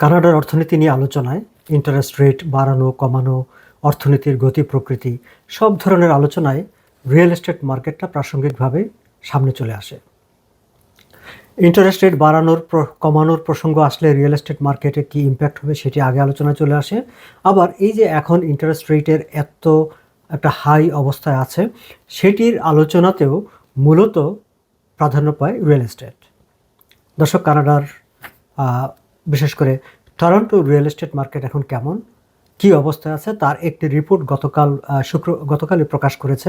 কানাডার অর্থনীতি নিয়ে আলোচনায় ইন্টারেস্ট রেট বাড়ানো, কমানো, অর্থনীতির গতি, প্রকৃতি সব ধরনের আলোচনায় রিয়েল এস্টেট মার্কেটটা প্রাসঙ্গিকভাবে সামনে চলে আসে। ইন্টারেস্ট রেট বাড়ানোর কমানোর প্রসঙ্গ আসলে রিয়েল এস্টেট মার্কেটে কী ইম্প্যাক্ট হবে সেটি আগে আলোচনায় চলে আসে। আবার এই যে এখন ইন্টারেস্ট রেটের এত একটা হাই অবস্থায় আছে, সেটির আলোচনাতেও মূলত প্রাধান্য পায় রিয়েল এস্টেট দর্শক, কানাডার বিশেষ করে টরন্টো রিয়েল এস্টেট মার্কেট এখন কেমন? কি অবস্থায় আছে? তার একটি রিপোর্ট গতকাল শুক্র, গতকালই প্রকাশ করেছে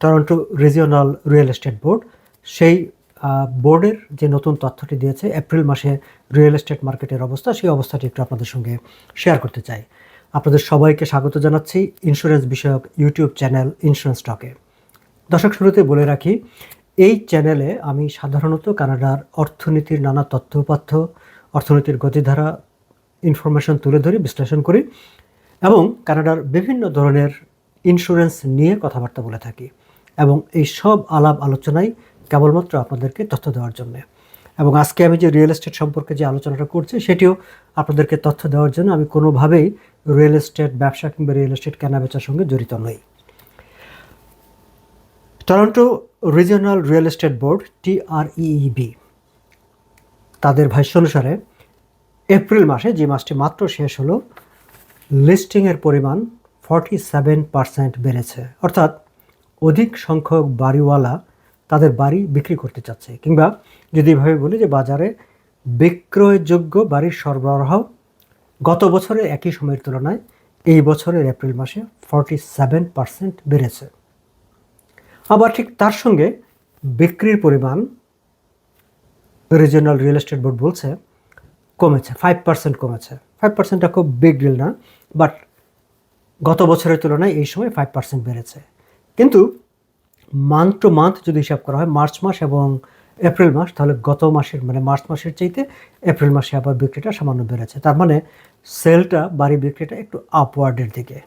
Toronto regional real estate board সেই বোর্ডের যে নতুন তথ্যটি দিয়েছে এপ্রিল মাসে রিয়েল এস্টেট মার্কেটের অবস্থা, সেই অবস্থাটি একটু আপনাদের সঙ্গে শেয়ার করতে চাই। আপনাদের সবাইকে স্বাগত জানাচ্ছি ইন্স্যুরেন্স বিষয়ক ইউটিউব চ্যানেল ইন্স্যুরেন্স টকে দর্শক, শুরুতে বলে রাখি, এই চ্যানেলে আমি সাধারণত কানাডার অর্থনীতির নানা তথ্য অর্থনীতির গতিধারা ইনফরমেশন তুলে ধরি, বিশ্লেষণ করি এবং কানাডার বিভিন্ন ধরনের ইন্স্যুরেন্স নিয়ে কথাবার্তা বলে থাকি এবং এই সব আলাপ আলোচনাই কেবলমাত্র আপনাদেরকে তথ্য দেওয়ার জন্য। এবং আজকে আমি যে রিয়েল এস্টেট সম্পর্কে যে আলোচনাটা করছি, সেটিও আপনাদেরকে তথ্য দেওয়ার জন্য আমি কোনোভাবেই রিয়েল এস্টেট ব্যবসা কিংবা রিয়েল এস্টেট কেনাবেচার সঙ্গে জড়িত নই। Toronto regional real estate board TREB তাদের ভাষ্য অনুসারে, এপ্রিল মাসে যে মাসটি মাত্র শেষ হলো, লিস্টিংয়ের পরিমাণ ফর্টি সেভেন পার্সেন্ট বেড়েছে। অর্থাৎ অধিক সংখ্যক বাড়িওয়ালা তাদের বাড়ি বিক্রি করতে চাচ্ছে। কিংবা যদি এভাবে বলি যে বাজারে বিক্রয়যোগ্য বাড়ির সরবরাহ গত বছরের একই সময়ের তুলনায় এই বছরের এপ্রিল মাসে ফর্টি সেভেন পার্সেন্ট বেড়েছে। আবার ঠিক তার সঙ্গে বিক্রির পরিমাণ রিজিওনাল রিয়েল এস্টেট বোর্ড বলছে, কমেছে ফাইভ পার্সেন্ট কমেছে। ফাইভ পার্সেন্টটা খুব বিগ ডিল না বাট গত বছরের তুলনায় এই সময় ফাইভ পার্সেন্ট বেড়েছে। কিন্তু মান্থ টু মান্থ যদি হিসাব করা হয়, মার্চ মাস এবং এপ্রিল মাস, তাহলে গত মাসের মানে মার্চ মাসের চাইতে এপ্রিল মাসে আবার বিক্রিটা সামান্য বেড়েছে। তার মানে সেলটা বাড়ি বিক্রিটা একটু আপওয়ার্ডের দিকে।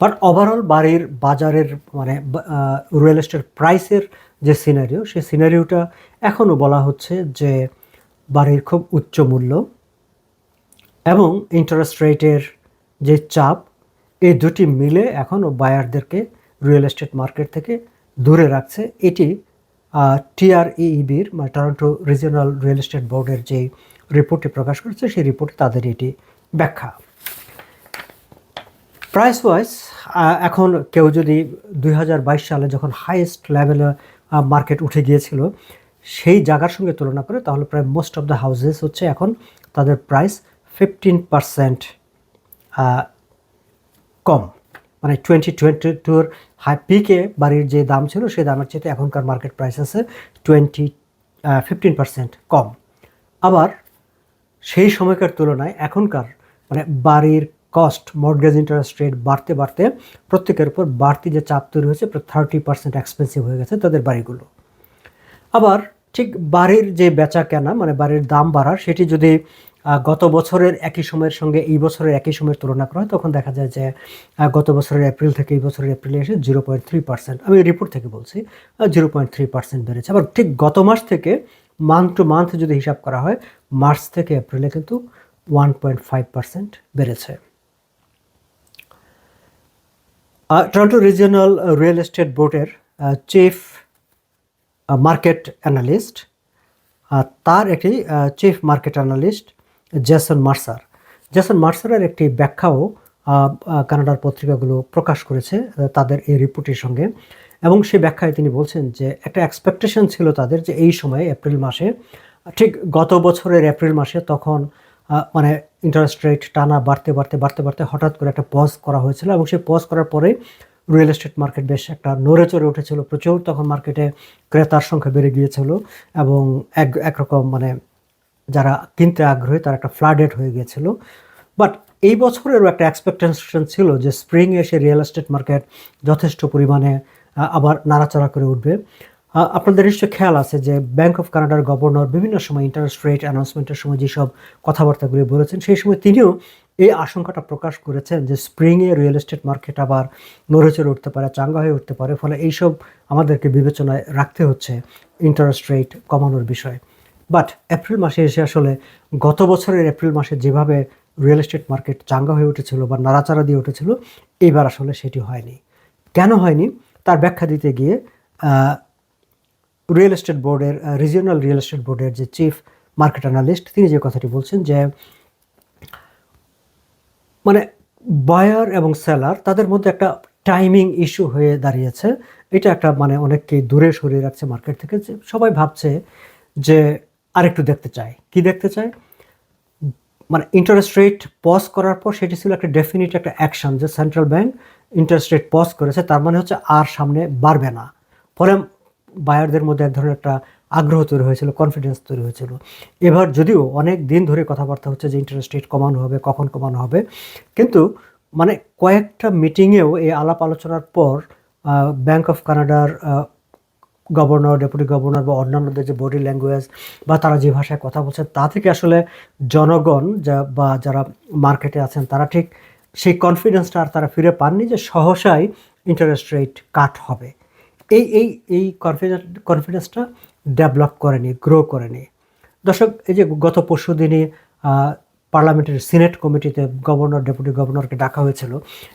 বাট ওভারঅল বাড়ির, বাজারের মানে রিয়েল এস্টেট প্রাইসের যে সিনারিও সেই সিনারিওটা এখনও বলা হচ্ছে যে বাড়ির খুব উচ্চ মূল্য এবং ইন্টারেস্ট রেটের যে চাপ, এই দুটি মিলে এখনও বায়ারদেরকে রিয়েল এস্টেট মার্কেট থেকে দূরে রাখছে। এটি টিআরইবির মানে টরন্টো রিজিওনাল রিয়েল এস্টেট বোর্ডের যে রিপোর্টটি প্রকাশ করেছে, সেই রিপোর্টে তাদের এটি ব্যাখ্যা। প্রাইস ওয়াইজ এখন কেউ যদি দুই হাজার বাইশ সালে যখন হাইয়েস্ট লেভেলে মার্কেট উঠে গিয়েছিল, সেই জায়গার সঙ্গে তুলনা করে তাহলে প্রায় মোস্ট অফ দ্য হাউজেস হচ্ছে এখন তাদের প্রাইস ফিফটিন পারসেন্ট কম। মানে টোয়েন্টি টোয়েন্টি টুর হাই পিকে বাড়ির যে দাম ছিল, সেই দামের চেয়ে এখনকার মার্কেট প্রাইস আছে টোয়েন্টি ফিফটিন পার্সেন্ট কম। আবার সেই সময়কার তুলনায় এখনকার মানে বাড়ির কস্ট মর্টগেজ ইন্টারেস্ট রেট বাড়তে বাড়তে প্রত্যেকের উপর বাড়তি যে চাপ তৈরি হয়েছে, প্রায় থার্টি পার্সেন্ট এক্সপেন্সিভ হয়ে গেছে তাদের বাড়িগুলো। আবার ঠিক বাড়ির যে বেচা কেনা মানে বাড়ির দাম বাড়ার, সেটি যদি গত বছরের একই সময়ের সঙ্গে এই বছরের একই সময়ের তুলনা করা হয়, তখন দেখা যায় যে গত বছরের এপ্রিল থেকে এই বছরের এপ্রিলে এসে জিরো পয়েন্ট থ্রি পার্সেন্ট আমি রিপোর্ট থেকে বলছি জিরো পয়েন্ট থ্রি পার্সেন্ট বেড়েছে। আবার ঠিক গত মাস থেকে মান্থ টু মান্থ যদি হিসাব করা হয়, মার্চ থেকে এপ্রিলে কিন্তু ওয়ান পয়েন্ট ফাইভ পার্সেন্ট বেড়েছে। টরন্টো রিজিওনাল রিয়েল এস্টেট বোর্ডের চিফ মার্কেট অ্যানালিস্ট তার একটি chief market analyst Jason Mercer Jason মার্সারের একটি ব্যাখ্যাও কানাডার পত্রিকাগুলো প্রকাশ করেছে তাদের এই রিপোর্টের সঙ্গে। এবং সেই ব্যাখ্যায় তিনি বলছেন যে, একটা এক্সপেকটেশন ছিল তাদের যে এই সময়ে এপ্রিল মাসে, ঠিক গত বছরের এপ্রিল মাসে তখন মানে ইন্টারেস্ট রেট টানা বাড়তে বাড়তে বাড়তে বাড়তে হঠাৎ করে একটা পজ করা হয়েছিল এবং সেই পজ করার পরে রিয়েল এস্টেট মার্কেট বেশ একটা নড়ে চড়ে উঠেছিল প্রচুর। তখন মার্কেটে ক্রেতার সংখ্যা বেড়ে গিয়েছিল এবং এক, একরকম মানে যারা কিনতে আগ্রহী তারা একটা ফ্লাডেড হয়ে গিয়েছিল। বাট এই বছরেরও একটা এক্সপেকটেশন ছিল যে স্প্রিং এসে রিয়েল এস্টেট মার্কেট যথেষ্ট পরিমাণে আবার নাড়াচাড়া করে উঠবে। আপনাদের নিশ্চয় খেয়াল আছে যে ব্যাংক অফ কানাডার গভর্নর বিভিন্ন সময় ইন্টারেস্ট রেট অ্যানাউন্সমেন্টের সময় যেসব কথাবার্তাগুলি বলেছেন, সেই সময় তিনিও এই আশঙ্কাটা প্রকাশ করেছেন যে স্প্রিংয়ে রিয়েল এস্টেট মার্কেট আবার নড়ে চড়ে উঠতে পারে, চাঙ্গা হয়ে উঠতে পারে, ফলে এইসব আমাদেরকে বিবেচনায় রাখতে হচ্ছে ইন্টারেস্ট রেট কমানোর বিষয়। বাট এপ্রিল মাসে এসে আসলে গত বছরের এপ্রিল মাসে যেভাবে রিয়েল এস্টেট মার্কেট চাঙ্গা হয়ে উঠেছিল বা নাড়াচাড়া দিয়ে উঠেছিল এইবার আসলে সেটি হয়নি। কেন হয়নি? তার ব্যাখ্যা দিতে গিয়ে রিয়েল এস্টেট বোর্ডের রিজিওনাল রিয়েল এস্টেট বোর্ডের যে চিফ মার্কেট অ্যানালিস্ট তিনি যে কথাটি বলছেন যে মানে বায়ার এবং সেলার তাদের মধ্যে একটা টাইমিং ইস্যু হয়ে দাঁড়িয়েছে। এটা একটা মানে অনেককে দূরে সরিয়ে রাখছে মার্কেট থেকে। যে সবাই ভাবছে যে আরেকটু দেখতে চায় কি দেখতে চায় মানে ইন্টারেস্ট রেট পজ করার পর সেটি ছিল একটা ডেফিনিট একটা অ্যাকশন যে central bank interest rate pause করেছে, তার মানে হচ্ছে আর সামনে বাড়বে না। ফলে বায়ারদের মধ্যে এক ধরনের একটা আগ্রহ তৈরি হয়েছিল কনফিডেন্স তৈরি হয়েছিল। এবার যদিও অনেক দিন ধরে কথাবার্তা হচ্ছে যে ইন্টারেস্ট রেট কমানো হবে, কখন কমানো হবে, কিন্তু মানে কয়েকটা মিটিংয়েও এই আলাপ আলোচনার পর ব্যাংক অফ কানাডার গভর্নর ডেপুটি গভর্নর বা অন্যান্যদের যে বডি ল্যাঙ্গুয়েজ বা তারা যে ভাষায় কথা বলছেন, তা থেকে আসলে জনগণ যা বা যারা মার্কেটে আছেন, তারা ঠিক সেই কনফিডেন্সটা আর তারা ফিরে পাননি যে সহসাই ইন্টারেস্ট রেট কাট হবে। এই এই এই কনফিডেন্স কনফিডেন্সটা ডেভেলপ করেনি গ্রো করেনি দর্শক, এই যে গত পরশু দিনই পার্লামেন্টের সিনেট কমিটিতে গভর্নর ডেপুটি গভর্নরকে ডাকা হয়েছিল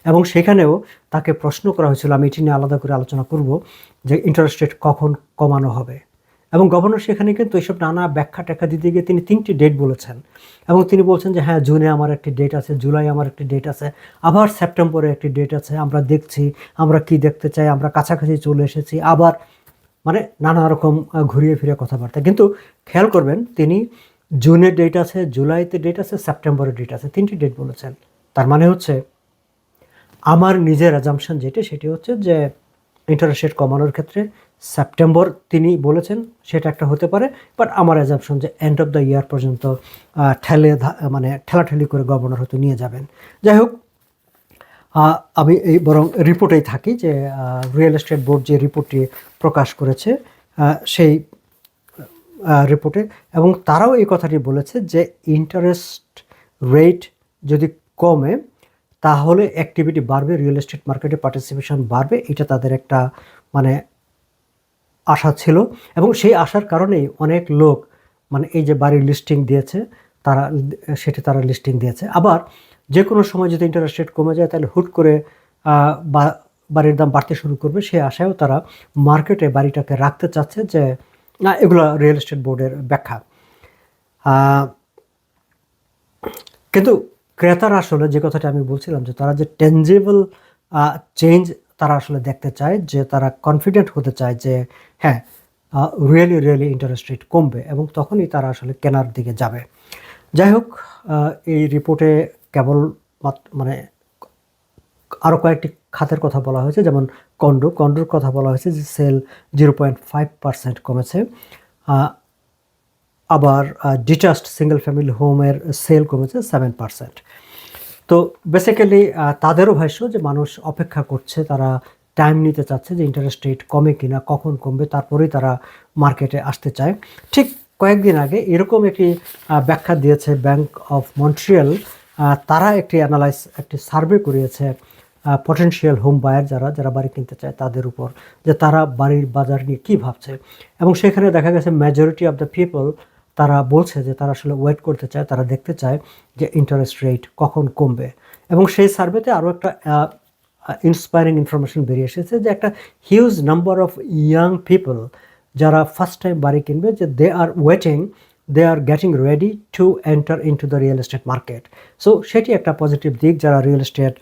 এবং সেখানেও তাকে প্রশ্ন করা হয়েছিল, আমি এটি নিয়ে আলাদা করে আলোচনা করব যে ইন্টারেস্ট রেট কখন কমানো হবে। এবং গভর্নর সেখানে কিন্তু এইসব নানা ব্যাখ্যা ট্যাখ্যা দিতে গিয়ে তিনি তিনটি ডেট বলেছেন। এবং তিনি বলছেন যে হ্যাঁ জুনে আমার একটি ডেট আছে, জুলাই আমার একটি ডেট আছে, আবার সেপ্টেম্বরে একটি ডেট আছে, আমরা দেখছি, আমরা কি দেখতে চাই, আমরা কাছাকাছি চলে এসেছি, আবার মানে নানা রকম ঘুরিয়ে ফিরে কথাবার্তা। কিন্তু খেয়াল করবেন, তিনি জুনের ডেট আছে, জুলাইতে ডেট আছে সেপ্টেম্বরের ডেট আছে, তিনটি ডেট বলেছেন। তার মানে হচ্ছে, আমার নিজের অ্যাজামশন যেটি, সেটি হচ্ছে যে ইন্টারেস্ট রেট কমানোর ক্ষেত্রে সেপ্টেম্বর তিনি বলেছেন, সেটা একটা হতে পারে বাট আমার অ্যাজামশন যে এন্ড অফ দ্য ইয়ার পর্যন্ত ঠেলে মানে ঠেলাঠেলি করে গভর্নর হয়তো নিয়ে যাবেন। যাই হোক আমি এই বরং রিপোর্টেই থাকি যে রিয়েল এস্টেট বোর্ড যে রিপোর্টটি প্রকাশ করেছে সেই রিপোর্টে এবং তারাও এই কথাটি বলেছে যে ইন্টারেস্ট রেট যদি কমে, তাহলে অ্যাক্টিভিটি বাড়বে রিয়েল এস্টেট মার্কেটে পার্টিসিপেশন বাড়বে, এটা তাদের একটা মানে আশা ছিল এবং সেই আশার কারণেই অনেক লোক মানে এই যে বাড়ির লিস্টিং দিয়েছে, তারা, সেটি তারা লিস্টিং দিয়েছে। আবার যে কোনো সময় যদি ইন্টারেস্ট রেট কমে যায়, তাহলে হুট করে বাড়ির দাম বাড়তে শুরু করবে। সেই আশায়ও তারা মার্কেটে বাড়িটাকে রাখতে চাচ্ছে যে, না, এগুলো রিয়েল এস্টেট বোর্ডের ব্যাখ্যা। কিন্তু ক্রেতারা আসলে যে কথাটা আমি বলছিলাম যে তারা যে টেঞ্জেবল চেঞ্জ তারা আসলে দেখতে চায়, যে তারা কনফিডেন্ট হতে চায় যে হ্যাঁ রিয়েলি রিয়েলি ইন্টারেস্ট রেট কমবে এবং তখনই তারা আসলে কেনার দিকে যাবে। যাই হোক এই রিপোর্টে কেবল মানে আরও কয়েকটি খাতের কথা বলা হয়েছে, যেমন কন্ডো কন্ডোর কথা বলা হয়েছে যে sale zero point five percent কমেছে। আবার ডিটাস্ট সিঙ্গেল ফ্যামিলি হোমের সেল কমেছে সেভেন পার্সেন্ট তো বেসিক্যালি তাদেরও ভাষ্য যে মানুষ অপেক্ষা করছে, তারা টাইম নিতে চাচ্ছে যে ইন্টারেস্ট রেট কমে কিনা, কখন কমবে, তারপরেই তারা মার্কেটে আসতে চায়। ঠিক কয়েকদিন আগে এরকম একটি ব্যাখ্যা দিয়েছে ব্যাংক অফ মন্ট্রিয়াল তারা একটি অ্যানালাইস একটি সার্ভে করিয়েছে পটেনশিয়াল হোম বায়ার যারা যারা বাড়ি কিনতে চায় তাদের উপর, যে তারা বাড়ির বাজার নিয়ে কী ভাবছে। এবং সেখানে দেখা গেছে মেজরিটি অফ দ্য পিপল তারা বলছে যে তারা আসলে ওয়েট করতে চায়, তারা দেখতে চায় যে ইন্টারেস্ট রেট কখন কমবে। এবং সেই সার্ভেতে আরও একটা ইন্সপায়ারিং ইনফরমেশন বেরিয়ে এসেছে যে একটা huge number of young people যারা ফার্স্ট টাইম বাড়ি কিনবে যে they are waiting they are getting ready to enter into the real estate market so সেটি একটা পজিটিভ দিক যারা রিয়েল এস্টেট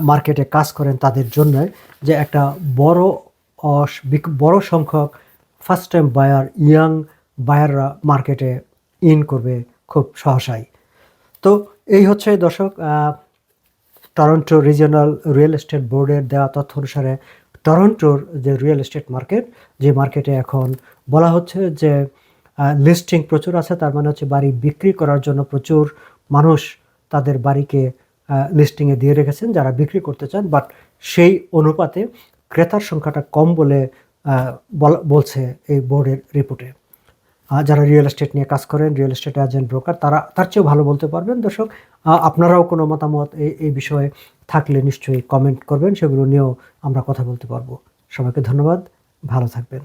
মার্কেটে কাজ করেন তাদের জন্য যে একটা বড় বড় সংখ্যক ফার্স্ট টাইম বায়ার ইয়াং বায়াররা মার্কেটে ইন করবে খুব সহসাই। তো এই হচ্ছে দর্শক টরন্টো রিজিওনাল রিয়েল এস্টেট বোর্ডের দেওয়া তথ্য অনুসারে টরন্টোর যে রিয়েল এস্টেট মার্কেট যে মার্কেটে এখন বলা হচ্ছে যে লিস্টিং প্রচুর আছে, তার মানে হচ্ছে বাড়ি বিক্রি করার জন্য প্রচুর মানুষ তাদের বাড়িকে লিস্টিংয়ে দিয়ে রেখেছেন, যারা বিক্রি করতে চান। বাট সেই অনুপাতে ক্রেতার সংখ্যাটা কম বলে বলছে এই বোর্ডের রিপোর্টে যারা রিয়েল এস্টেট নিয়ে কাজ করেন রিয়েল এস্টেট এজেন্ট ব্রোকার তারা, তার চেয়েও ভালো বলতে পারবেন। দর্শক আপনারাও কোনো মতামত এই বিষয়ে থাকলে নিশ্চয়ই কমেন্ট করবেন, সেগুলো নিয়েও আমরা কথা বলতে পারব। সবাইকে ধন্যবাদ, ভালো থাকবেন।